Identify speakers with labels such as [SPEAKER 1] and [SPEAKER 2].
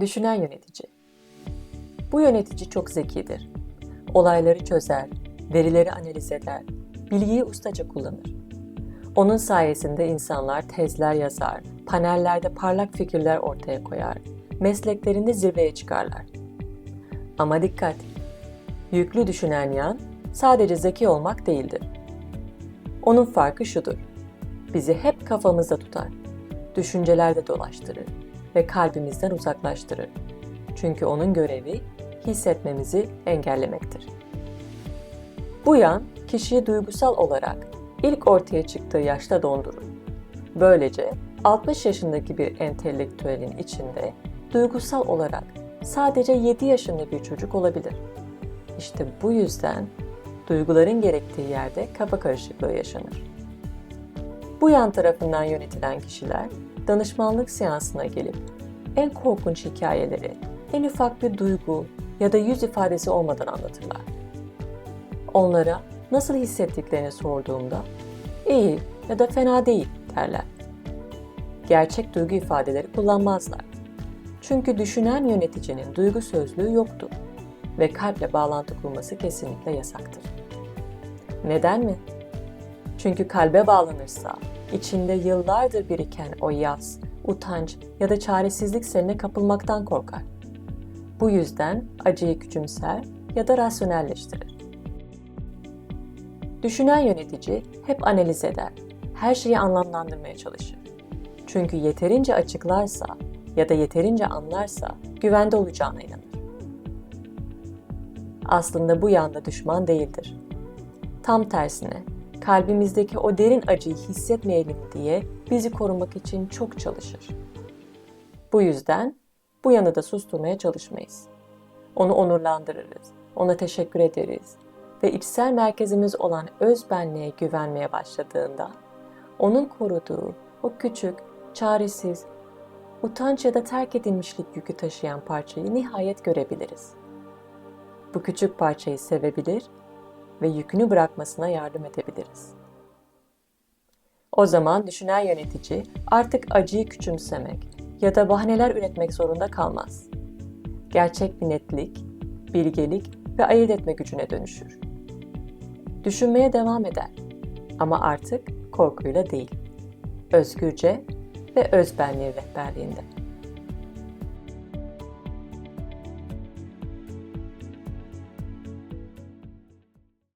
[SPEAKER 1] Düşünen yönetici. Bu yönetici çok zekidir. Olayları çözer, verileri analiz eder, bilgiyi ustaca kullanır. Onun sayesinde insanlar tezler yazar, panellerde parlak fikirler ortaya koyar, mesleklerinde zirveye çıkarlar. Ama dikkat! Yüklü düşünen yan sadece zeki olmak değildir. Onun farkı şudur. Bizi hep kafamızda tutar. Düşüncelerde dolaştırır ve kalbimizden uzaklaştırır. Çünkü onun görevi hissetmemizi engellemektir. Bu yan kişiyi duygusal olarak ilk ortaya çıktığı yaşta dondurur. Böylece 60 yaşındaki bir entelektüelin içinde duygusal olarak sadece 7 yaşında bir çocuk olabilir. İşte bu yüzden duyguların gerektiği yerde kafa karışıklığı yaşanır. Bu yan tarafından yönetilen kişiler danışmanlık seansına gelip en korkunç hikayeleri en ufak bir duygu ya da yüz ifadesi olmadan anlatırlar. Onlara nasıl hissettiklerini sorduğumda iyi ya da fena değil derler. Gerçek duygu ifadeleri kullanmazlar. Çünkü düşünen yöneticinin duygu sözlüğü yoktur ve kalple bağlantı kurması kesinlikle yasaktır. Neden mi? Çünkü kalbe bağlanırsa içinde yıllardır biriken o yas, utanç ya da çaresizlik seline kapılmaktan korkar. Bu yüzden acıyı küçümser ya da rasyonelleştirir. Düşünen yönetici hep analiz eder, her şeyi anlamlandırmaya çalışır. Çünkü yeterince açıklarsa ya da yeterince anlarsa güvende olacağına inanır. Aslında bu yanda düşman değildir. Tam tersine kalbimizdeki o derin acıyı hissetmeyelim diye bizi korumak için çok çalışır. Bu yüzden bu yanı da susturmaya çalışmayız. Onu onurlandırırız, ona teşekkür ederiz ve içsel merkezimiz olan öz benliğe güvenmeye başladığında onun koruduğu o küçük, çaresiz, utanç ya da terk edilmişlik yükü taşıyan parçayı nihayet görebiliriz. Bu küçük parçayı sevebilir ve yükünü bırakmasına yardım edebiliriz. O zaman düşünen yönetici artık acıyı küçümsemek ya da bahaneler üretmek zorunda kalmaz. Gerçek bir netlik, bilgelik ve ayırt etme gücüne dönüşür. Düşünmeye devam eder ama artık korkuyla değil, özgürce ve özbenliği rehberliğinde.